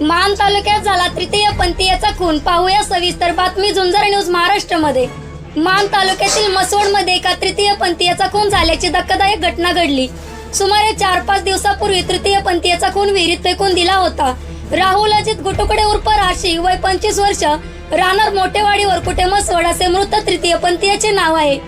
मान तालुक्यात झाला तृतीय पंथीयाचा खून. पाहूया सविस्तर बातमी झुंजर न्यूज महाराष्ट्रामध्ये. मान तालुक्यातील मसवडमध्ये एका तृतीय पंथीयाचा खून झाल्याची धक्कादायक घटना घडली. सुमारे चार पाच दिवसापूर्वी तृतीय पंथीयाचा खून विहिरीत फेकून दिला होता. राहुल अजित गुटुकडे उर्फ राशी वय पंचवीस वर्ष राहणार मोठेवाडी वरकुटे मसवड असे मृत तृतीय पंथीयाचे नाव आहे.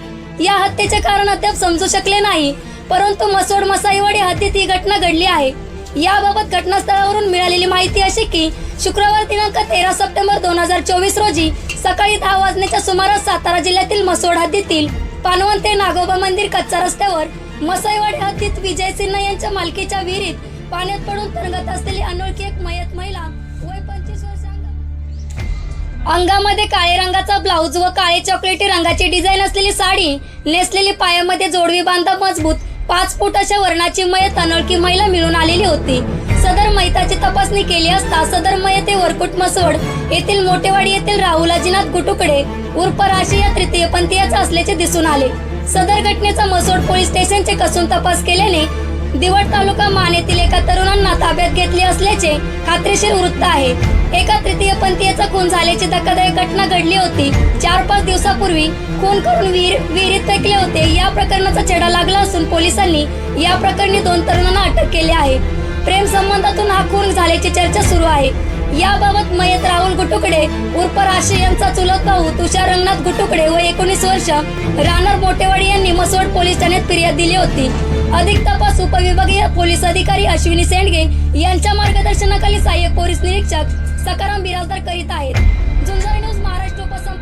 या हत्येचे कारण अद्याप समजू शकले नाही परंतु मसोड मसाईवाडी हद्दीत ही घटना घडली आहे. याबाबत घटनास्थळावरून मिळालेली माहिती अशी की शुक्रवार दिनांक तेरा सप्टेंबर दोन हजार चोवीस रोजी सकाळी दहा वाजण्याच्या सुमारास सातारा जिल्ह्यातील मसोड हद्दीतील पानवण ते नागोबा मंदिर कच्चा रस्त्यावर मसाईवाडी हद्दीत विजय सिन्हा यांच्या मालकीच्या विहिरीत पाण्यात पडून तरंगत असलेली अनोळखी एक मयत महिला वय पंचवीस वर्ष अंगामध्ये काळे रंगाचा ब्लाऊज व काळे चॉकलेटी रंगाची डिझाईन असलेली साडी नेसलेली पायामध्ये जोडवी बांधा मजबूत पाच फूट अशा वर्णाची मयत अनोळखी महिला मिळून आलेली होती. सदर मैताची तपासणी केली असता सदर मयत हे वरकुट मसोड येथील मोठेवाडी येथील राहुलाजीनाथ गुटुकडे उर्फ राशी या तृतीय पंथीयाचा असल्याचे दिसून आले. सदर घटनेचा मसोड पोलीस स्टेशनचे कसून तपास केल्याने दिवड तालुका मान येथील एका तरुणांना ताब्यात घेतले असल्याचे खात्रीशीर वृत्त आहे. एका पंथीयाचा खून झाल्याची धक्कादायक घटना घडली होती. चार पाच दिवसापूर्वी खून करून वीर विहिरीत फेकले होते. या प्रकरणाचा छेडा लागला असून पोलिसांनी या प्रकरणी दोन तरुणांना अटक केली आहे. प्रेम संबंधातून हा खून झाल्याची चर्चा सुरू आहे. याबाबत मयत राहुल गुटुकडे उर्फ राशी यांचा चुलत भाऊ तुषार रंगनाथ गुटुकडे व एकोणीस वर्ष राहणार मोठेवाडी यांनी मसवड पोलीस ठाण्यात फिर्याद दिली होती. अधिक तपास उपविभागीय पोलीस अधिकारी अश्विनी सेंडगे यांच्या मार्गदर्शनाखाली सहाय्यक पोलीस निरीक्षक सकाराम बिराजदार करीत आहेत. झुंझर न्यूज महाराष्ट्र उपसंप